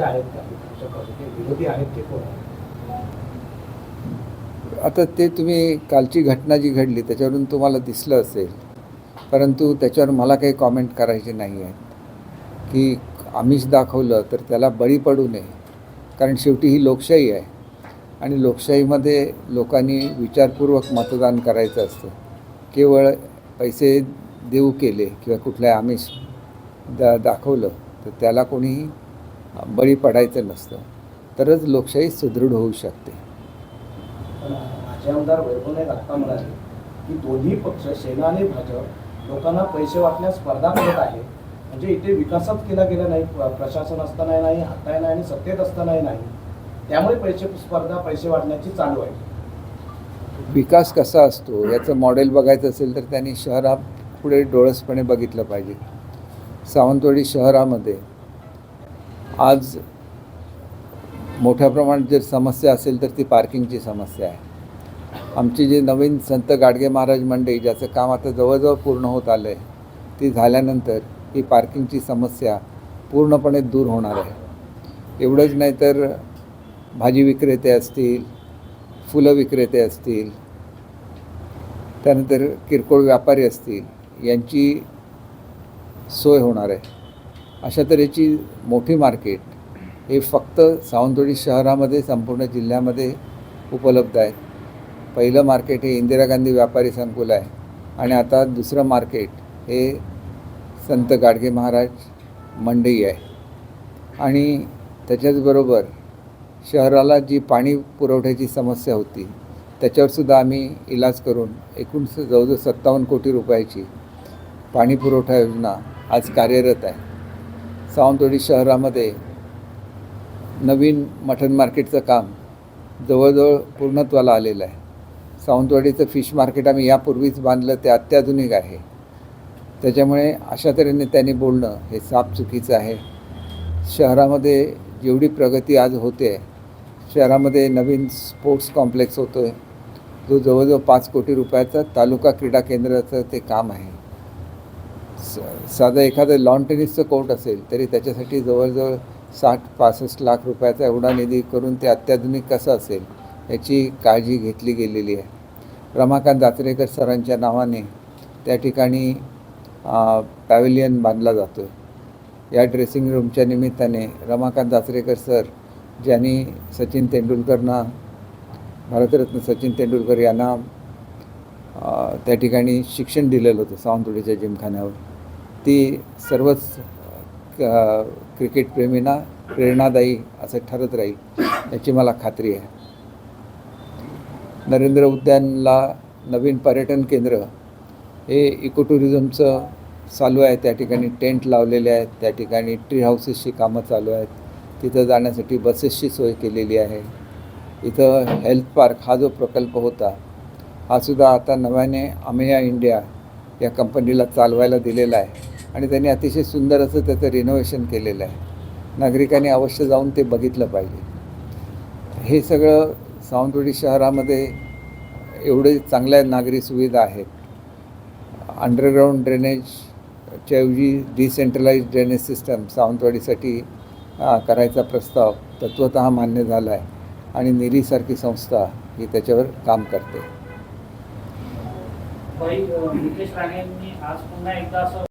आहेत का? ते विरोधी आहेत ते कोण आहेत? आता ते तुम्ही कालची घटना जी घडली त्याच्यावरून तुम्हाला दिसलं असेल. परंतु त्याच्यावर मला काही कॉमेंट करायचे नाही आहेत. की आमिष दाखवलं तर त्याला बळी पडू नये. कारण शेवटी ही लोकशाही आहे. आणि लोकशाहीमध्ये लोकांनी विचारपूर्वक मतदान करायचं असतं. केवळ पैसे देऊ केले किंवा कुठल्या आमिष दा दाखवलं तर त्याला कोणीही बळी पडायचं नसतं. तरच लोकशाही सुदृढ होऊ शकते. माझे आमदार वैभवनाथ आत्ता म्हणाले की दोन्ही पक्ष सेना आणि भाजप लोकांना पैसे वाटण्यास स्पर्धा करत आहे म्हणजे इथे विकासात केला गेला नाही प्रशासन असताना नाही हाताय नाही आणि सत्तेत असतानाही नाही. त्यामुळे पैसे स्पर्धा पैसे वाटण्याची चालू आहे. विकास कसा असतो? याचं मॉडेल बघायचं असेल तर त्यांनी शहरापुढे डोळसपणे बघितलं पाहिजे. सावंतवाडी शहरामध्ये आज मोठ्या प्रमाणात जर समस्या असेल तर ती पार्किंगची समस्या आहे. आमची जी नवीन संत गाडगे महाराज मंडई ज्याचं काम आता जवळजवळ पूर्ण होत आलं आहे ती झाल्यानंतर ही पार्किंगची समस्या पूर्णपणे दूर होणार आहे. एवढंच नाही तर भाजी विक्रेते असतील फुलं विक्रेते असतील त्यानंतर किरकोळ व्यापारी असतील यांची सोय होणार आहे. अशा तऱ्हेची मोठी मार्केट हे फक्त सावंतवाडी शहरामध्ये संपूर्ण जिल्ह्यामध्ये उपलब्ध आहेत पहिलं मार्केट हे इंदिरा गांधी व्यापारी संकुल आहे. आणि आता दुसरं मार्केट हे संत गाडगे महाराज मंडई आहे. आणि त्याच्याचबरोबर शहराला जी पाणी पुरवठ्याची समस्या होती त्याच्यावरसुद्धा आम्ही इलाज करून एकूण जवळजवळ सत्तावन्न कोटी रुपयाची पाणी पुरवठा योजना आज कार्यरत आहे. सावंतवाडी शहरामध्ये नवीन मटन मार्केटचं काम जवळजवळ पूर्णत्वाला आलेलं आहे. सावंतवाडीचं फिश मार्केट आम्ही यापूर्वीच बांधलं ते अत्याधुनिक आहे. त्याच्यामुळे अशा तऱ्हेने त्यांनी बोलणं हे साफ चुकीचं आहे. शहरामध्ये जेवढी प्रगती आज होते शहरामध्ये नवीन स्पोर्ट्स कॉम्प्लेक्स होतो आहे जो जवळजवळ पाच कोटी रुपयाचा तालुका क्रीडा केंद्राचं ते काम आहे. साधं एखादं लॉन टेनिसचं कोर्ट असेल तरी त्याच्यासाठी जवळजवळ साठ पासष्ट लाख रुपयाचा एवढा निधी करून ते अत्याधुनिक कसं असेल याची काळजी घेतली गेलेली आहे. रमाकांत दात्रेकर सरांच्या नावाने त्या ठिकाणी पॅव्हिलियन बांधला जातो आहे या ड्रेसिंग रूमच्या निमित्ताने रमाकांत दात्रेकर सर ज्यांनी सचिन तेंडुलकरना भारतरत्न सचिन तेंडुलकर यांना त्या ठिकाणी शिक्षण दिलेलं होतं सावंतवाडीच्या जिमखान्यावर. ती सर्वच क्रिकेटप्रेमींना प्रेरणादायी असं ठरत राहील याची मला खात्री आहे. नरेंद्र उद्यानला नवीन पर्यटन केंद्र हे इको टुरिझमचं चालू आहे त्या ठिकाणी टेंट लावलेले आहेत त्या ठिकाणी ट्री हाऊसेसची कामं चालू आहेत तिथं जाण्यासाठी बसेसची सोय केलेली आहे. इथं हेल्थ पार्क हा जो प्रकल्प होता हा सुद्धा आता नव्याने अमेया इंडिया या कंपनीला चालवायला दिलेला आहे. आणि त्यांनी अतिशय सुंदर असं त्याचं रिनोव्हेशन केलेलं आहे. नागरिकांनी अवश्य जाऊन ते बघितलं पाहिजे. हे सगळं सावंतवाडी शहरामध्ये एवढे चांगल्या नागरी सुविधा आहेत. अंडरग्राऊंड ड्रेनेजच्या ऐवजी डिसेंट्रलाइज ड्रेनेज सिस्टम सावंतवाडीसाठी करायचा प्रस्ताव तत्वत मान्य झाला आहे आणि निरीसारखी संस्था ही त्याच्यावर काम करते. मुकेश राणेंनी आज पुन्हा एकदा असं